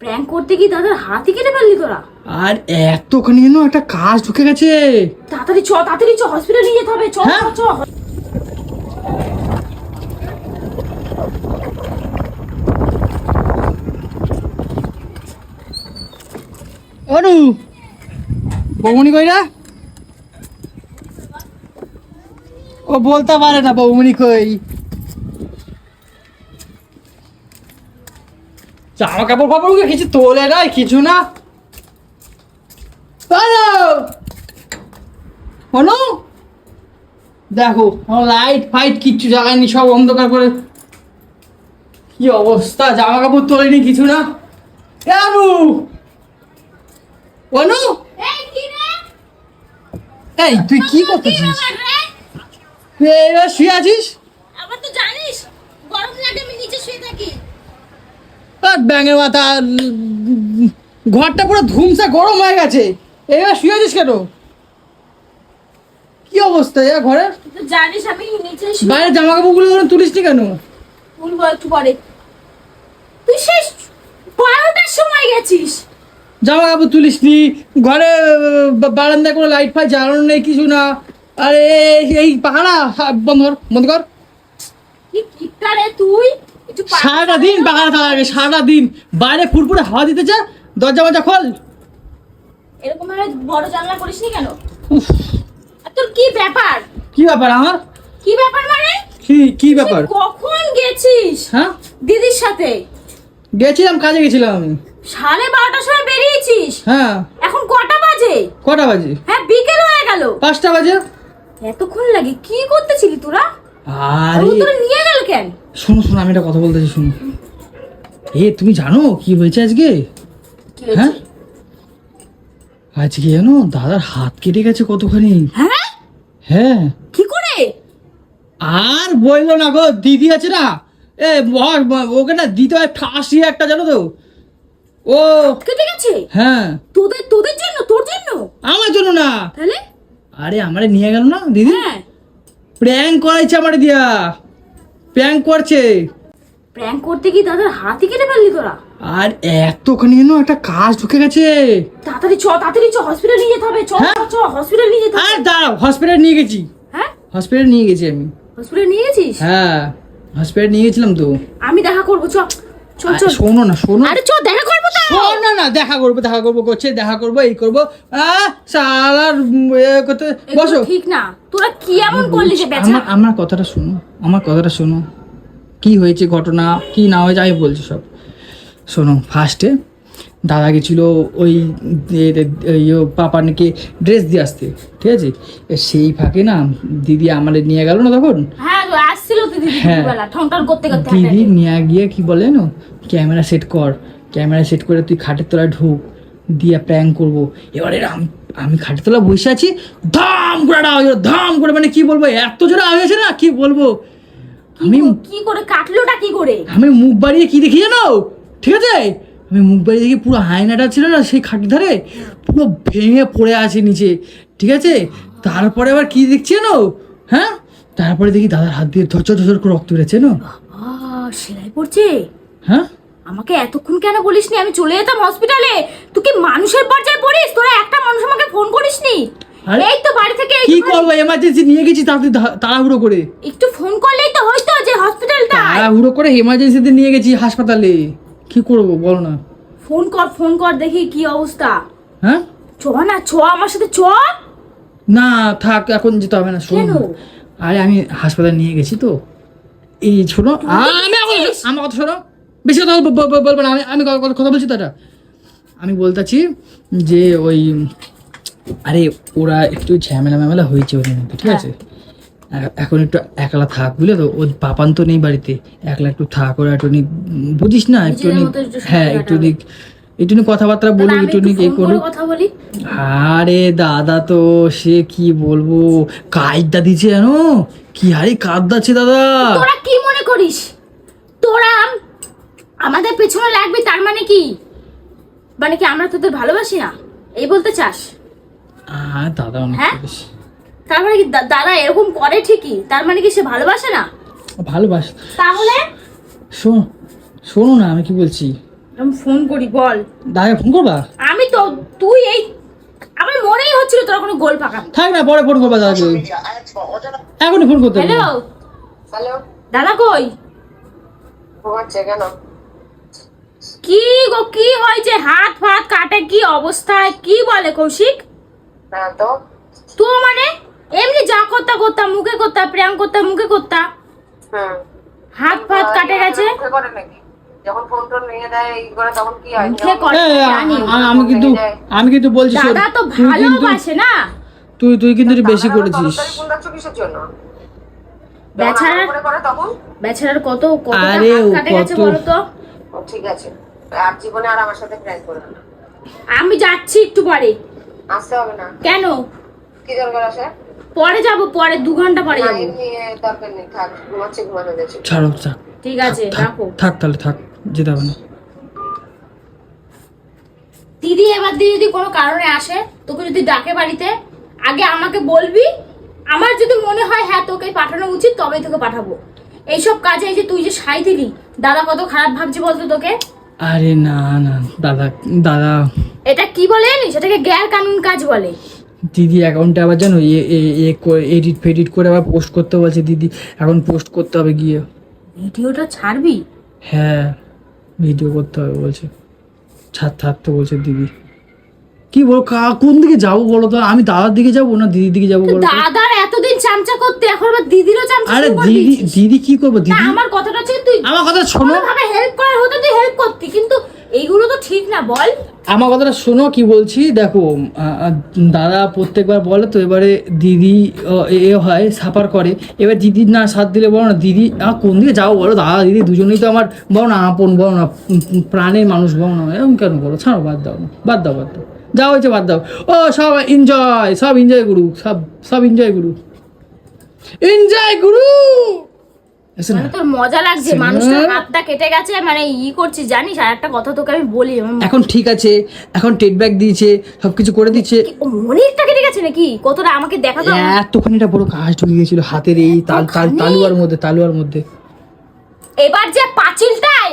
Prank করতে গিয়ে দাদার হাতই কেটে ফেললি তোরা। আর এতখানি যেন একটা কাজ ঢুকে গেছে। তাড়াতাড়ি চ তাড়াতাড়ি চ হসপিটাল নিয়ে যেতে হবে। চ হ্যাঁ? চ, চ অনু বৌমনি কইরা ও বলতে পারে না বৌমনি কই। জামা কাপড় ফাপড় কিছু তোলে না কিছু না। অনু দেখো লাইট ফাইট কিচ্ছু জ্বালায়নি সব অন্ধকার করে। কি অবস্থা জামা কাপড় তোলেনি কিছু না। এ অনু এই তুই কি করতেছিস? এবার শুয়ে আছিস? আবার তো জানিস গরম লাগে আমি নিচে শুয়ে থাকি। ব্যাঙের মাথা ঘরটা পুরো ধুমসা গরম হয়ে গেছে। এবার শুয়ে আছিস কেন? কি অবস্থা এ ঘরে? জানিস আমি নিচে বাইরে জামা কাপড়গুলো তুলিস নি কেন? তুলবো একটু পরে। তুই শেষ বারোটার সময় গেছিস। জামা কাপড় তুলিস নি ঘরে বারান্দায় কোনো লাইট ফাইট জ্বালানো নেই কিছু না। আরে এই- পাহাড়া বন্ধ কর বন্ধ কর। কি রে তুই সারাটা দিন থাকা লাগে সারাটা দিন বাইরে ফুরফুরে হাওয়া দিতেছে দরজা মজা খোল। এরকম ভাবে বড় জানলা করিসনি কেন? আর তোর কি ব্যাপার? কি ব্যাপার আমার? কি ব্যাপার মানে? কি কি ব্যাপার? কখন গেছিস হ্যাঁ? দিদির সাথে? গেছিলাম কাজে গেছিলাম আমি। সাড়ে বারোটার সময় বেরিয়েছিস? হ্যাঁ। এখন কটা বাজে? কটা বাজে? হ্যাঁ বিকেল হয়ে গেল। পাঁচটা বাজে। এতক্ষণ লাগে কি করতেছিলি তোরা? আর। তোরা নিয়ে গেল কেন? শোনো শোনো আমি একটা কথা বলতেছি শোনো এ তুমি জানো কি হয়েছে আজকে? হ্যাঁ? আজকে জানো দাদার হাত কেটে গেছে কতখানি? হ্যাঁ? হ্যাঁ। কি করে? আর বলল না গো দিদি আছে না? এ ওকে না দিতে হয় ফাঁসি একটা জানো তো? ও। কেটে গেছে? হ্যাঁ। তোদের তোদের জন্য তোর জন্য? আমার জন্য না। তাহলে? আরে আমারে নিয়ে গেল না দিদি? হ্যাঁ। প্র্যাঙ্ক করাইছে আমার দিয়া। প্র্যাঙ্ক করছে। প্র্যাঙ্ক করতে গিয়ে দাদার হাতই কেটে ফেললি তোরা। আর এতখানি যেন একটা কাজ ঢুকে গেছে। তাড়াতাড়ি চ তাড়াতাড়ি চ হসপিটাল নিয়ে যেতে হবে। চ হ্যাঁ? চ, হসপিটাল নিয়ে যেতে আর হবে দাঁড়াও হসপিটাল নিয়ে গেছি। হ্যাঁ? হসপিটাল নিয়ে গেছি আমি। হসপিটাল নিয়ে গেছিস? হ্যাঁ হসপিটাল নিয়ে গেছিলাম তো। আমি দেখা করব চ। শোনো না শোনো। আরে চ দেখা করব তো। শোন না না দেখা করব দেখা করব করছে দেখা করব এই করব। সালার করতে বসো। ঠিক না। তোরা কি এমন করলি যে আমার আমার কথাটা শোনো আমার কথাটা শোনো। কি হয়েছে ঘটনা কি না হয়েছে আমি বলছি সব। শোনো ফার্স্টে দাদা গেছিল ওই ও পাপা নাকি ড্রেস দিয়ে আসতে ঠিক আছে? সেই ফাঁকে না দিদি আমাদের নিয়ে গেল না তখন? হ্যাঁ আসছিল দিদি হ্যাঁ। দুপুরবেলা ঠং ঠং করতে করতে দিদি হাঁটাহাঁটি। নিয়ে গিয়ে কি বলে না ক্যামেরা সেট কর। ক্যামেরা সেট করে তুই খাটের তলায় ঢুক দিয়ে প্র্যাঙ্ক করব। এবারে আমি আমি খাটের তলায় বসে আছি ধাম করে আওয়াজ ধাম করে মানে কি বলব এত জোরে আওয়াজ হয়েছে না? কি বলব? আমি কি করে কাটলোটা কি করে? আমি মুখ বাড়িয়ে কি দেখি জানো? ঠিক আছে? আমি মুখ বাড়িয়ে দেখি পুরো হায়নাটা ছিল না সেই খাটের ধারে? পুরো ভেঙে পড়ে আছে নিচে। ঠিক আছে? তারপরে আবার কি দেখছি জানো? হ্যাঁ? তারপরে দেখি দাদার হাত দিয়ে ধর ধর করে রক্ত বেরোচ্ছে না? সেলাই পড়ছে? হ্যাঁ? আমাকে এতক্ষণ কেন বলিসনি? আমি চলে যেতাম হসপিটালে তুই কি মানুষের পর্যায়ে পড়িস? তোরা একটা মানুষ আমাকে ফোন করিসনি? আরে, এই তো বাড়ি থেকে কি করব এমার্জেন্সি নিয়ে গেছি তাড়াতাড়ি তাড়াহুড়ো করে? একটু ফোন করলেই তো হয়তো যে হসপিটালটা তাড়াহুড়ো করে এমার্জেন্সিতে নিয়ে গেছি হাসপাতালে? কি করব বলো না। ফোন কর ফোন কর দেখি কি অবস্থা। হ্যাঁ? চ না চ আমার সাথে চ না থাক এখন যেতে হবে না শোনো? আরে আমি হাসপাতালে নিয়ে গেছি তো। এই শোনো আমি আমার কথা শোনো বেশি কথা বল- বল- বলব না আমি আমি কথা বলছি তো এটা। আমি বলতেছি যে ওই আরে ওরা একটু ঝামেলা ম্যামেলা হয়েছে ওদের মধ্যে ঠিক আছে? এ- এখন একটু একলা থাক বুঝলে তো? ওর পাপান তো নেই বাড়িতে। একলা একটু থাক ওরা একটু বুঝিস না? একটু হ্যাঁ একটু একটু কথাবার্তা বলি একটু এ করুক। কথা বলি। আরে দাদা তো সে কি বলব? কাইদা দিচ্ছে জানো? কি হারি কাঁদাচ্ছে দাদা। তোরা কি মনে করিস? তোরা আমাদের পেছনে লাগবে তার মানে কি? মানে কি আমরা তোদের ভালোবাসি না? এই বলতে চাস? আহ, দাদা অনেক হ্যাঁ? তার মানে কি দাদা এরকম করে ঠিকই? তার মানে কি সে ভালোবাসে না? ভালোবাস। তাহলে? শোনো শোনো না আমি কি বলছি? আমি ফোন করি বল। দাদাকে ফোন করবা? আমি তো তুই এই আমার মনেই হচ্ছিল তোর কোনো গোল ফাঁকা থাক না পরে ফোন করবা দাদাকে এখনই ফোন করতে হ্যালো হ্যালো দাদা কই? ঘুমাচ্ছে কেন? কি গো কি হয়েছে? হাত ফাত কাটে কি অবস্থায়? কি বলে কৌশিক? না তো। তো মানে? এমনি যা করতা করতা মুখে করতা প্রেম করতা মুখে করতা? হুম হাত ফাত কাটে গেছে? করে নাকি? যখন ফোন টোন ভেঙে দেয় এই করে তখন কি হয়? আ- আমি কিন্তু আমি কিন্তু বলছি দাদা তো তুই ভালোবাসে না? তুই তুই কিন্তু বেশি করেছিস। ফোন রাখছো কিসের জন্য? বেচারার আদর করে করে তখন? বেচারার কত কত আরে হাত ও কাটে গেছে বলো তো ঠিক আছে। আর জীবনে আর আমার সাথে প্র্যাঙ্ক করবে না। আমি যাচ্ছি একটু পরে। আসতে হবে না। কেন? কি দরকার আছে? পরে যাব পরে দু ঘণ্টা পরে যাব। দরকার নেই থাক ঘুমাচ্ছে যাচ্ছে ছাড়ো থাক ঠিক আছে রাখো। থাক তাহলে থাক। যেতে হবে না। দিদি এবার দিয়ে যদি কোনো কারণে আসে তোকে যদি ডাকে বাড়িতে আগে আমাকে বলবি। আমার যদি মনে হয় হ্যাঁ তোকে পাঠানো উচিত তবেই তোকে পাঠাবো। এইসব কাজে এই যে তুই যে সাই দিলি দাদা কত খারাপ ভাবছে বলতো তোকে? আরে না না দাদা দাদা। এটা কি বলে জানিস? এটাকে গ্যার কানুন কাজ বলে। দিদি অ্যাকাউন্টে আবার জানো এ এডিট ফেডিট করে আবার পোস্ট করতে বলছে দিদি। এখন পোস্ট করতে হবে গিয়ে। ভিডিওটা ছাড়বি? হ্যাঁ। ভিডিও করতে হবে বলছে। ছাদ থাকতে বলছে দিদি। কি বল কা- কোন দিকে যাব বলো তো? আমি দাদার দিকে যাব না দিদির দিকে যাব বলো দাদার এতদিন চামচা করতে এখন আবার দিদিরও চামচা আরে দিদি দিদি কি করব? দিদি? আমার কথাটা হচ্ছে তুই আমার কথা শোনো। ভাবে হেল্প করার হতো তুই হেল্প করতি কিন্তু এইগুলো তো ঠিক না, বল। আমার কথাটা শোনো, কি বলছি? দেখো দাদা প্রত্যেকবার বলে তো এবারে দিদি এ হয়, সাফার করে। এবার দিদির না সাথ দিলে বলো না, দিদি কোন দিকে যাও বলো? দাদা, দিদি দুজনেই তো আমার বলো না আপন, বলো না প্রাণের মানুষ বলো না, এরকম কেন বলো? ছাড়ো, বাদ দাও না বাদ দাও বাদ দাও। যা হয়েছে বাদ দাও। ও, সব এনজয় সব এনজয় করুক সব সব এনজয় করুক এনজয় না মানে তোর মজা লাগছে মানুষটার হাতটা কেটে গেছে মানে ই করছিস জানিস? আর একটা কথা তোকে আমি বলি এখন ঠিক আছে এখন টেট দিয়েছে সব কিছু করে দিচ্ছে। মনিরটা কেটে গেছে নাকি? কতটা আমাকে দেখা তো এতখানি একটা বড় কাজ ঢুকে গেছিল হাতের এই তাল তাল তালুয়ার মধ্যে তালুয়ার মধ্যে। এবার যে পাঁচিলটায়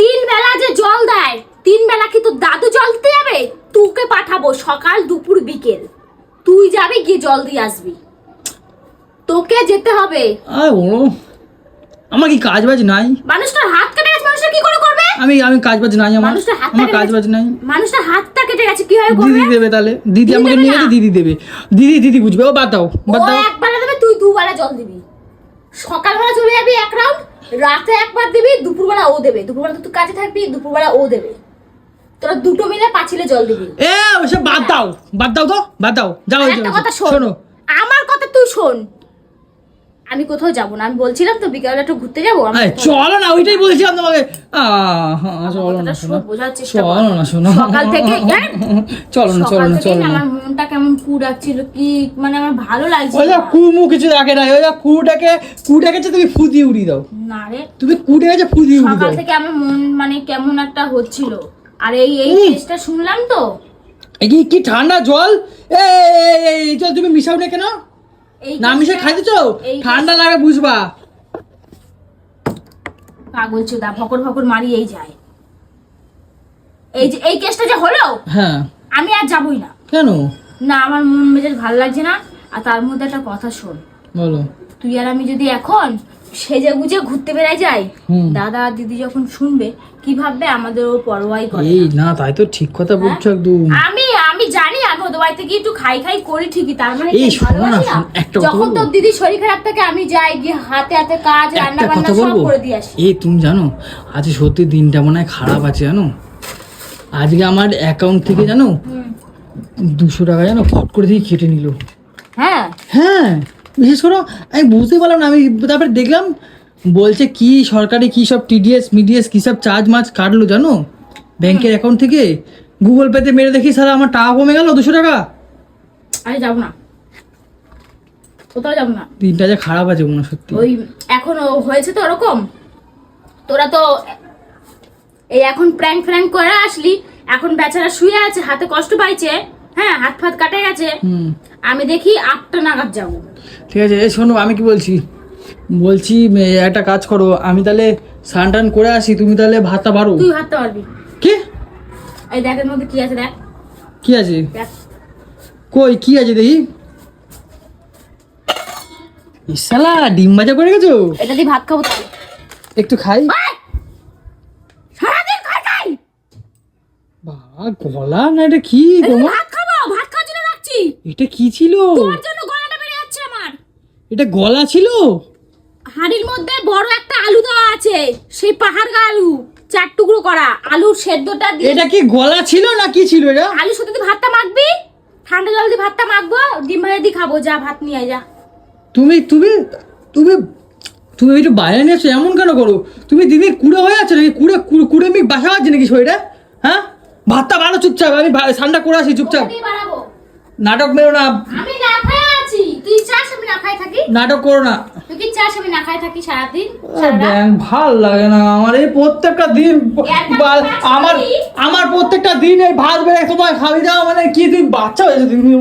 তিন বেলা যে জল দেয় তিন বেলা কি তোর দাদু জল দিতে যাবে? তোকে পাঠাবো সকাল দুপুর বিকেল। তুই যাবি গিয়ে জল দিয়ে আসবি। তোকে যেতে হবে। ও আমার কি কাজ বাজ নাই? মানুষটার হাত কেটে গেছে মানুষটা কি করে করবে? আমি আমি কাজ বাজ নাই আমার। মানুষটার হাতটা আমার কাজ বাজ নাই। মানুষটার হাতটা কেটে গেছে কীভাবে করবে? দিদি দেবে তাহলে। দিদি আমাকে নিয়ে? গেছে দিদি দেবে। দিদি দিদি বুঝবে ও বাদ দাও ও বাদ দাও। একবেলা দেবে তুই দুবেলা জল দিবি। সকালবেলা চলে যাবি এক রাউন্ড রাতে একবার দিবি দুপুরবেলা ও দেবে। দুপুরবেলা তো তুই কাজে থাকবি দুপুরবেলা ও দেবে। তোরা দুটো মিলে পাঁচিলে জল দিবি। এ ওসব বাদ দাও। বাদ দাও তো বাদ দাও। যাও শোনো। আমার কথা তুই শোন। আমি কোথাও যাব না। আমি বলছিলাম তো বিকালে একটু ঘুরতে যাব। চলো না ওইটাই বলছিলাম তোমাকে। চলো না শোনো। চলো না সকাল থেকে হ্যাঁ? চলো না চলো না চলো আমার মনটা কেমন কু ডাকছিল কি মানে আমার ভালো লাগছে ওই যা কুমু কিছু রাখে না ওই কুটাকে কুটাকে তুমি ফু দিয়ে উড়িয়ে দাও। না রে। তুমি কুটে গেছে ফু দিয়ে উড়িয়ে সকাল থেকে আমার মন মানে কেমন একটা হচ্ছিল। আর এই এই। কেসটা শুনলাম তো। এই কি কি ঠান্ডা জল? এই, তুমি মিশাও না কেন? না মিশে কেসটা- খাই দিচ্ছ ঠান্ডা লাগে বুঝবা। পাগল চোদা ফকর মারিয়েই যায়। এই যে এই কেসটা যে হলো হ্যাঁ। আমি আর যাবই না। কেন? না আমার মন মেজাজ ভালো লাগছে না আর তার মধ্যে একটা কথা শোন। বলো। তুই আর আমি যদি এখন সেজে গুজে ঘুরতে বেড়াই যাই। দাদা দিদি যখন শুনবে কি ভাববে আমাদের ও পরোয়াই করে এই না? তাই তো ঠিক কথা বলছো একদম। আমি আমি ওদের বাড়িতে গিয়ে একটু খাই খাই করি ঠিকই তার মানে এই শোনো না, যখন তোর দিদি শরীর খারাপ থাকে আমি যাই গিয়ে হাতে হাতে কাজ রান্না বান্না সব করে দিয়ে আসি। এই তুমি জানো আজ সত্যি দিনটা মনে হয় খারাপ আছে জানো? আজকে আমার অ্যাকাউন্ট থেকে জানো দুশো টাকা জানো ফট করে দিয়ে কেটে নিল। হ্যাঁ? হ্যাঁ বিশেষ করে আমি বুঝতে পারলাম না আমি তারপরে দেখলাম বলছে কি সরকারি কি সব টিডিএস মিডিএস কি সব চার্জ মার্জ কাটলো জানো? ব্যাংকের অ্যাকাউন্ট থেকে? গুগল পেতে মেরে দেখি সারা আমার টাকা কমে গেল দুশো টাকা? আরে যাব না। কোথাও যাব না। দিনটা যে খারাপ আছে মনে সত্যি। ওই এখন হয়েছে তো ওরকম? তোরা তো এই এখন প্র্যাঙ্ক ফ্র্যাঙ্ক করে আসলি এখন বেচারা শুয়ে আছে হাতে কষ্ট পাইছে হ্যাঁ হাত ফাত কাটে গেছে। আমি দেখি আটটা নাগাদ যাব। ঠিক আছে এই শোনো আমি কি বলছি? বলছি একটা কাজ করো আমি তাহলে স্নান টান করে আসি তুমি তাহলে ভাতটা বাড়ো। তুই ভাবতে পারবি কি? এই দেখের মধ্যে কি আছে দেখ? কি আছে? দেখ। কই কি আছে দেখি? ইসালা ডিম ভাজা করে গেছো? এটা দিয়ে ভাত খাব তাই একটু খাই! সারাদিন খাই খাই বাবা গলা না এটা কি তোমার ভাত খাব ভাত খাওয়ার জন্য রাখছি। এটা কি ছিল? তোর জন্য গলাটা বেড়ে যাচ্ছে আমার। এটা গলা ছিল? হাঁড়ির মধ্যে বড় একটা আলু দেওয়া আছে সেই পাহাড় গা আলু। চার টুকরো করা আলুর সেদ্ধটা দিয়ে এটা কি গলা ছিল না কি ছিল এটা? আলু সাথে তুই ভাতটা মাখবি? ঠান্ডা জল দিয়ে ভাতটা মাখবো ডিম ভাজা দিয়ে খাব যা ভাত নিয়ে আয় যা। তুমি তুমি তুমি তুমি একটু বাইরে নিয়ে এসো এমন কেন করো? তুমি দিদি কুড়ে হয়ে যাচ্ছে নাকি? কুড়ে কুড়ে- কুড়ে আমি বাসা আছে নাকি শরীরে? হ্যাঁ? ভাতটা ভালো চুপচাপ আমি ঠান্ডা করে আসি চুপচাপ। নাটক মেরো না। আমি না খাই আছি। তুই চাস আমি না খাই থাকি? নাটক করো না। তুই কি চাস আমি না খাই থাকি সারাদিন? ব্যাং ভালো লাগে না আমার। এই প্রত্যেকটা দিন আমার আমার প্রত্যেকটা দিন এই ভাত বেড়ে তোমায় খাবি দাও মানে কি তুমি বাচ্চা হয়েছে তুমি